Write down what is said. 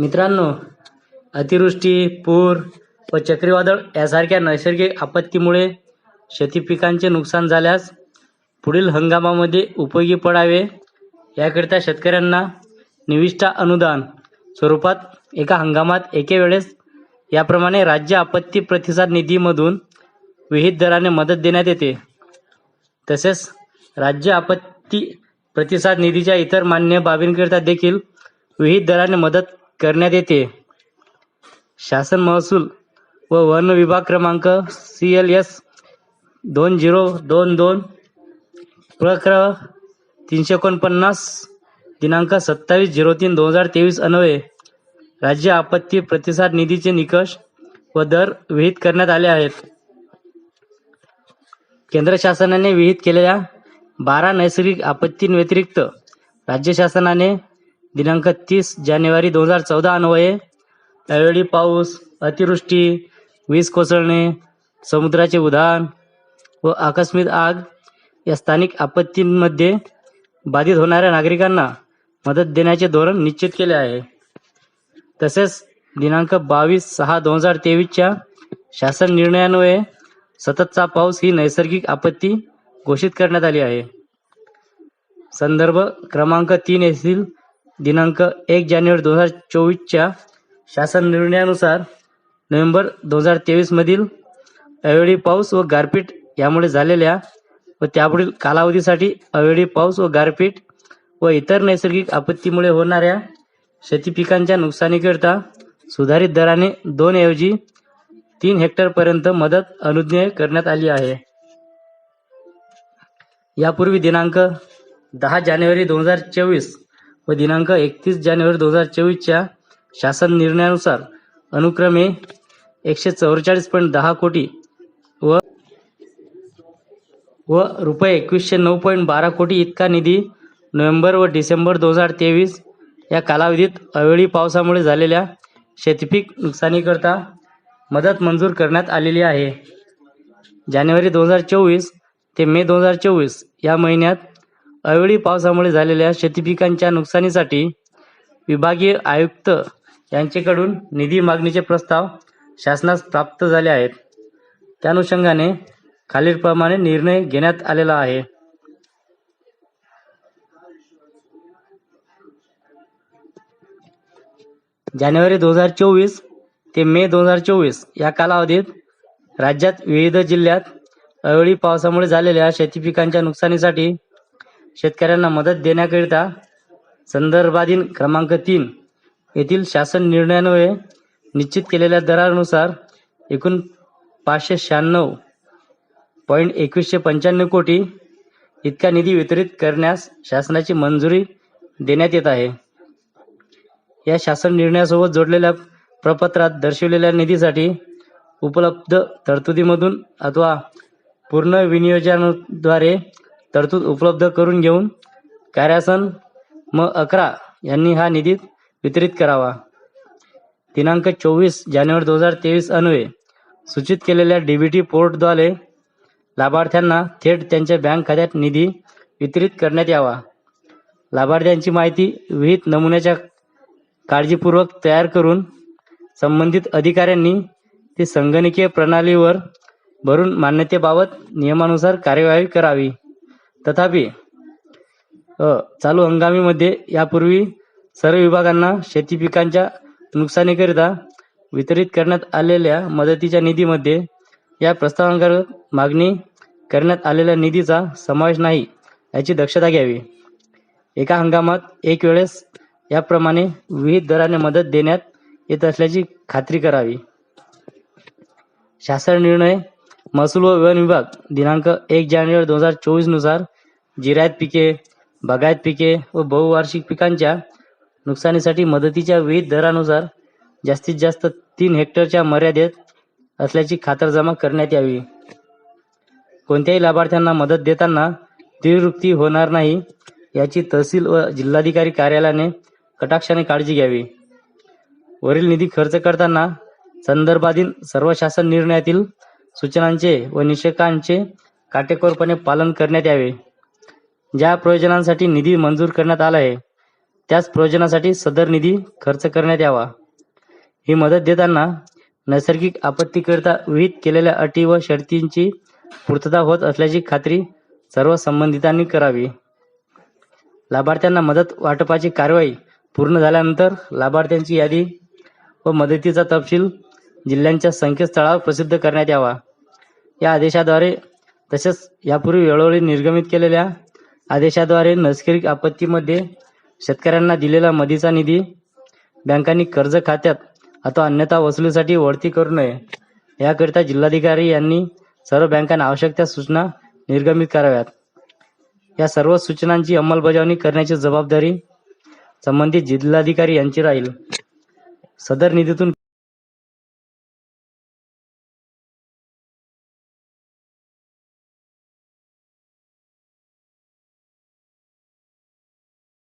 मित्रांनो अतिवृष्टी पूर व चक्रीवादळ यासारख्या नैसर्गिक आपत्तीमुळे शेती पिकांचे नुकसान झाल्यास पुढील हंगामामध्ये उपयोगी पडावे. याकरिता शेतकऱ्यांना निविष्ठा अनुदान स्वरूपात एका हंगामात एके वेळेस याप्रमाणे राज्य आपत्ती प्रतिसाद निधीमधून विहित दराने मदत देण्यात येते. तसेच राज्य आपत्ती प्रतिसाद निधीच्या इतर मान्य बाबींकरिता देखील विहित दराने मदत करण्यात येते. शासन महसूल व वन विभाग क्रमांक सी एल एस दोन झिरो दोन दोन प्रक्र तीनशे एकोणपन्नास दिनांक सत्तावीस झिरो तीन दोन हजार तेवीस अन्वये राज्य आपत्ती प्रतिसाद निधीचे निकष व दर विहित करण्यात आले आहेत. केंद्र शासनाने विहित केलेल्या बारा नैसर्गिक आपत्तींव्यतिरिक्त राज्य शासनाने दिनांक तीस जानेवारी दोन हजार चौदा अन्वये अवेळी पाऊस अतिवृष्टी वीज कोसळणे समुद्राचे उधाण व आकस्मिक आग या स्थानिक आपत्तींमध्ये बाधित होणाऱ्या नागरिकांना मदत देण्याचे धोरण निश्चित केले आहे. तसेच दिनांक बावीस सहा दोन हजार तेवीसच्या शासन निर्णयान्वये सततचा पाऊस ही नैसर्गिक आपत्ती घोषित करण्यात आली आहे. संदर्भ क्रमांक तीन येथील दिनांक एक जानेवारी दोन हजार चोवीसच्या शासन निर्णयानुसार नोव्हेंबर दोन हजार तेवीसमधील अवेळी पाऊस व गारपीट यामुळे झालेल्या व त्यापुढील कालावधीसाठी अवेळी पाऊस व गारपीट व इतर नैसर्गिक आपत्तीमुळे होणाऱ्या शेती पिकांच्या नुकसानीकरिता सुधारित दराने दोन ऐवजी तीन हेक्टरपर्यंत मदत अनुज्ञेय करण्यात आली आहे. यापूर्वी दिनांक दहा जानेवारी दोन हजार चोवीस व दिनांक एकतीस जानेवारी दोन हजार चोवीसच्या शासन निर्णयानुसार अनुक्रमे एकशे चौवेचाळीस पॉईंट दहा कोटी व व रुपये एकवीसशे नऊ पॉईंट बारा कोटी इतका निधी नोव्हेंबर व डिसेंबर दोन हजार तेवीस या कालावधीत अवेळी पावसामुळे झालेल्या शेतीपीक नुकसानीकरता मदत मंजूर करण्यात आलेली आहे. जानेवारी दोन हजार चोवीस ते मे दोन हजार चोवीस या महिन्यात अवेळी पावसामुळे झालेल्या शेतीपिकांच्या नुकसानीसाठी विभागीय आयुक्त यांचेकडून निधी मागणीचे प्रस्ताव शासनास प्राप्त झाले आहेत. त्या अनुषंगाने खालीलप्रमाणे निर्णय घेण्यात आलेला आहे. जानेवारी दोन हजार चोवीस ते मे दोन हजार चोवीस या कालावधीत राज्यात विविध जिल्ह्यात अवेळी पावसामुळे झालेल्या शेती पिकांच्या नुकसानीसाठी शेतकऱ्यांना मदत देण्याकरिता संदर्भाधीन क्रमांक तीन येथील शासन निर्णयान्वये निश्चित केलेल्या दरानुसार एकूण पाचशे शहाण्णव पॉईंट एकवीसशे पंच्याण्णव कोटी इतका निधी वितरित करण्यास शासनाची मंजुरी देण्यात येत आहे. या शासन निर्णयासोबत जोडलेल्या प्रपत्रात दर्शविलेल्या निधीसाठी उपलब्ध तरतुदीमधून अथवा पूर्ण विनियोजनाद्वारे तरतूद उपलब्ध करून घेऊन कार्यासन म अकरा यांनी हा निधी वितरित करावा. दिनांक चोवीस जानेवारी दोन हजार तेवीस अन्वे सूचित केलेल्या डीबीटी पोर्टद्वारे लाभार्थ्यांना थेट त्यांच्या बँक खात्यात निधी वितरित करण्यात यावा. लाभार्थ्यांची माहिती विहित नमुन्याच्या काळजीपूर्वक तयार करून संबंधित अधिकाऱ्यांनी ती संगणकीय प्रणालीवर भरून मान्यतेबाबत नियमानुसार कार्यवाही करावी. तथापि अ चालू हंगामीमध्ये यापूर्वी सर्व विभागांना शेती पिकांच्या नुकसानीकरिता वितरित करण्यात आलेल्या मदतीच्या निधीमध्ये या प्रस्तावांतर्गत मागणी करण्यात आलेल्या निधीचा समावेश नाही याची दक्षता घ्यावी. एका हंगामात एक वेळेस याप्रमाणे विविध दराने मदत देण्यात येत असल्याची खात्री करावी. शासन निर्णय महसूल व वन विभाग दिनांक एक जानेवारी दोन हजार चोवीसनुसार जिरायत पिके बागायत पिके व बहुवार्षिक पिकांच्या नुकसानीसाठी मदतीच्या विविध दरानुसार जास्तीत जास्त तीन हेक्टरच्या मर्यादेत असल्याची खातरजमा करण्यात यावी. कोणत्याही लाभार्थ्यांना मदत देताना तिरवृत्ती होणार नाही याची तहसील व जिल्हाधिकारी कार्यालयाने कटाक्षाने काळजी घ्यावी. वरील निधी खर्च करताना संदर्भाधीन सर्व शासन निर्णयातील सूचनांचे व निषेकांचे काटेकोरपणे पालन करण्यात यावे. ज्या प्रयोजनांसाठी निधी मंजूर करण्यात आला आहे त्याच प्रयोजनासाठी सदर निधी खर्च करण्यात यावा. ही मदत देताना नैसर्गिक आपत्तीकरिता विहित केलेल्या अटी व शर्तींची पूर्तता होत असल्याची खात्री सर्व संबंधितांनी करावी. लाभार्थ्यांना मदत वाटपाची कारवाई पूर्ण झाल्यानंतर लाभार्थ्यांची यादी व मदतीचा तपशील जिल्ह्यांच्या संकेतस्थळावर प्रसिद्ध करण्यात यावा. या आदेशाद्वारे तसेच यापूर्वी वेळोवेळी निर्गमित केलेल्या आदेशाद्वारे नैसर्गिक आपत्तीमध्ये शेतकऱ्यांना दिलेला मदीचा निधी बँकांनी कर्ज खात्यात अथवा अन्यथा वसुलीसाठी वळती करू नये. याकरिता जिल्हाधिकारी यांनी सर्व बँकांना आवश्यक त्या सूचना निर्गमित कराव्यात. या सर्व सूचनांची अंमलबजावणी करण्याची जबाबदारी संबंधित जिल्हाधिकारी यांची राहील. सदर निधीतून